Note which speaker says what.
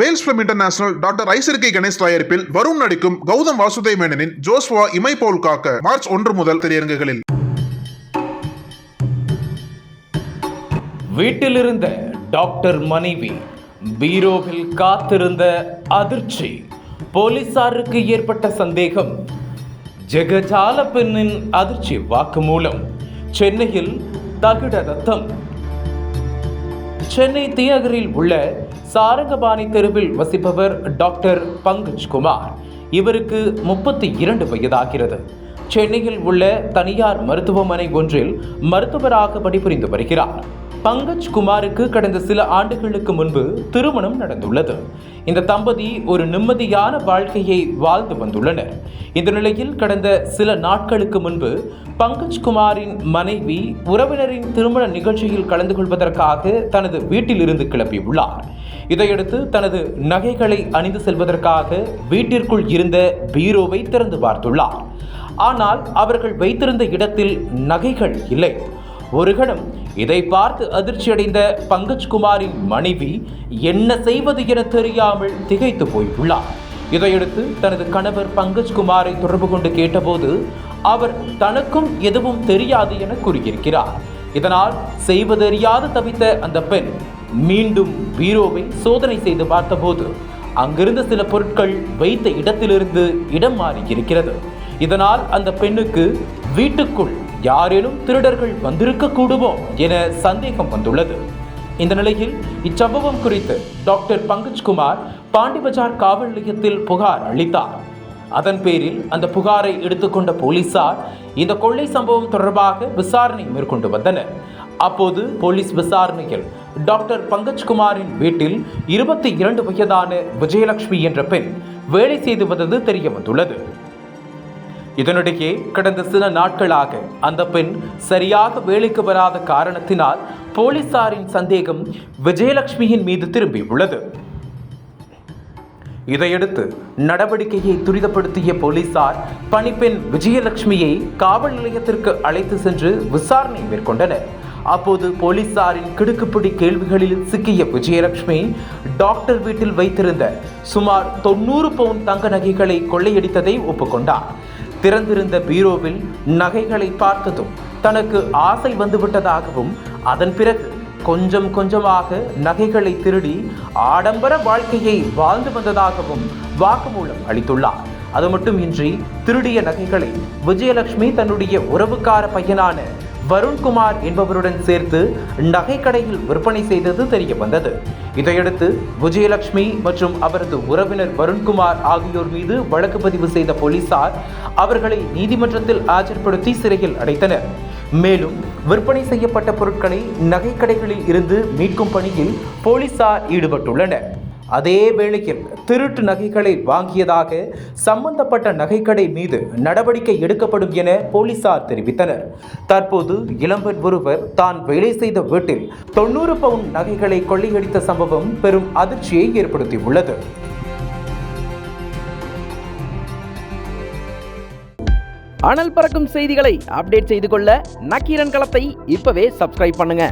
Speaker 1: Wales film international doctor ஐசருக்கை கணேஷ் தயாரிப்பில் வருண் நடிக்கும் கௌதம் வாசுதேவ் மேனனின் ஜோஸ்வா இமை போல் காக்க மார்ச் ஒன்று முதல் திரையரங்குகளில்.
Speaker 2: வீட்டிலிருந்த டாக்டர் மனைவி பீரோவில் காத்திருந்த அதிர்ச்சி போலீசாருக்கு ஏற்பட்ட சந்தேகம் ஜெகஜால பெண்ணின் அதிர்ச்சி வாக்குமூலம் சென்னையில் தகுட ரத்தம். சென்னை தீநகரில் உள்ள சாரங்கபாணி தெருவில் வசிப்பவர் டாக்டர் பங்கஜ்குமார் இவருக்கு முப்பத்தி இரண்டு வயதாகிறது. சென்னையில் உள்ள தனியார் மருத்துவமனை ஒன்றில் மருத்துவராக பணிபுரிந்து வருகிறார். பங்கஜ் குமாருக்கு கடந்த சில ஆண்டுகளுக்கு முன்பு திருமணம் நடந்துள்ளது. இந்த தம்பதி ஒரு நிம்மதியான வாழ்க்கையை வாழ்ந்து வந்துள்ளனர். இந்த நிலையில் கடந்த சில நாட்களுக்கு முன்பு பங்கஜ் குமாரின் மனைவி உறவினரின் திருமண நிகழ்ச்சியில் கலந்து கொள்வதற்காக தனது வீட்டில் இருந்து கிளம்பியுள்ளார். இதையடுத்து தனது நகைகளை அணிந்து செல்வதற்காக வீட்டிற்குள் இருந்த பீரோவை திறந்து பார்த்துள்ளார். ஆனால் அவர்கள் வைத்திருந்த இடத்தில் நகைகள் இல்லை. ஒரு கணம். இதை பார்த்து அதிர்ச்சியடைந்த பங்கஜ் குமாரின் மனைவி என்ன செய்வது என தெரியாமல் திகைத்து போயுள்ளார் இதையடுத்து தனது கணவர் பங்கஜ்குமாரை தொடர்பு கொண்டு கேட்டபோது அவர் தனக்கும் எதுவும் தெரியாது என கூறியிருக்கிறார். இதனால் செய்வதறியாது தவித்த அந்த பெண் மீண்டும் பீரோவை சோதனை செய்து பார்த்தபோது அங்கிருந்த சில பொருட்கள் வைத்த இடத்திலிருந்து இடம் மாறி இருக்கிறது இதனால் அந்த பெண்ணுக்கு வீட்டுக்குள் யாரேனும் திருடர்கள் வந்திருக்க கூடுமோ என சந்தேகம் வந்துள்ளது. இந்த நிலையில் இச்சம்பவம் குறித்து டாக்டர் பங்கஜ் குமார் பாண்டிபஜார் காவல் நிலையத்தில் புகார் அளித்தார். அதன் பேரில் அந்த புகாரை எடுத்துக்கொண்ட போலீசார் இந்த கொள்ளை சம்பவம் தொடர்பாக விசாரணை மேற்கொண்டு வந்தனர். அப்போது போலீஸ் விசாரணையில் டாக்டர் பங்கஜ் குமாரின் வீட்டில் இருபத்தி இரண்டு வயதான விஜயலட்சுமி என்ற பெண் வேலை செய்து வந்தது தெரிய வந்துள்ளது. இதனிடையே கடந்த சில நாட்களாக அந்த பெண் சரியாக வேலைக்கு வராத காரணத்தினால் போலீசாரின் சந்தேகம் விஜயலட்சுமியின் மீது திரும்பியுள்ளது. இதையடுத்து நடவடிக்கையை துரிதப்படுத்திய போலீசார் பணிப்பெண் விஜயலட்சுமியை காவல் நிலையத்திற்கு அழைத்து சென்று விசாரணை மேற்கொண்டனர். அப்போது போலீசாரின் கிடுக்குப்பிடி கேள்விகளில் சிக்கிய விஜயலட்சுமி டாக்டர் வீட்டில் வைத்திருந்த சுமார் தொண்ணூறு பவுன் தங்க நகைகளை கொள்ளையடித்ததை ஒப்புக்கொண்டார். திறந்திருந்த பீரோவில் நகைகளை பார்த்ததும் தனக்கு ஆசை வந்துவிட்டதாகவும் அதன் பிறகு கொஞ்சம் கொஞ்சமாக நகைகளை திருடி ஆடம்பர வாழ்க்கையை வாழ்ந்து வந்ததாகவும் வாக்குமூலம் அளித்துள்ளார். அது மட்டுமின்றி திருடிய நகைகளை விஜயலட்சுமி தன்னுடைய உறவுக்கார பையனான வருண்குமார் என்பவருடன் சேர்த்து நகைக்கடையில் விற்பனை செய்தது தெரிய வந்தது இதையடுத்து விஜயலட்சுமி மற்றும் அவரது உறவினர் வருண்குமார் ஆகியோர் மீது வழக்கு பதிவு செய்த போலீசார் அவர்களை நீதிமன்றத்தில் ஆஜர்படுத்தி சிறையில் அடைத்தனர். மேலும் விற்பனை செய்யப்பட்ட பொருட்களை நகைக்கடைகளில் இருந்து மீட்கும் பணியில் போலீசார் ஈடுபட்டுள்ளனர். அதே வேளையில் திருட்டு நகைகளை வாங்கியதாக சம்பந்தப்பட்ட நகைக்கடை மீது நடவடிக்கை எடுக்கப்படும் என போலீசார் தெரிவித்தனர். தற்போது இளம்பெண் ஒருவர் தான் வேலை செய்த வீட்டில் தொண்ணூறு பவுன் நகைகளை கொள்ளையடித்த சம்பவம் பெரும் அதிர்ச்சியை ஏற்படுத்தியுள்ளது.
Speaker 3: அனல் பறக்கும் செய்திகளை அப்டேட் செய்து கொள்ள நக்கீரன் களத்தை இப்பவே சப்ஸ்கிரைப் பண்ணுங்க.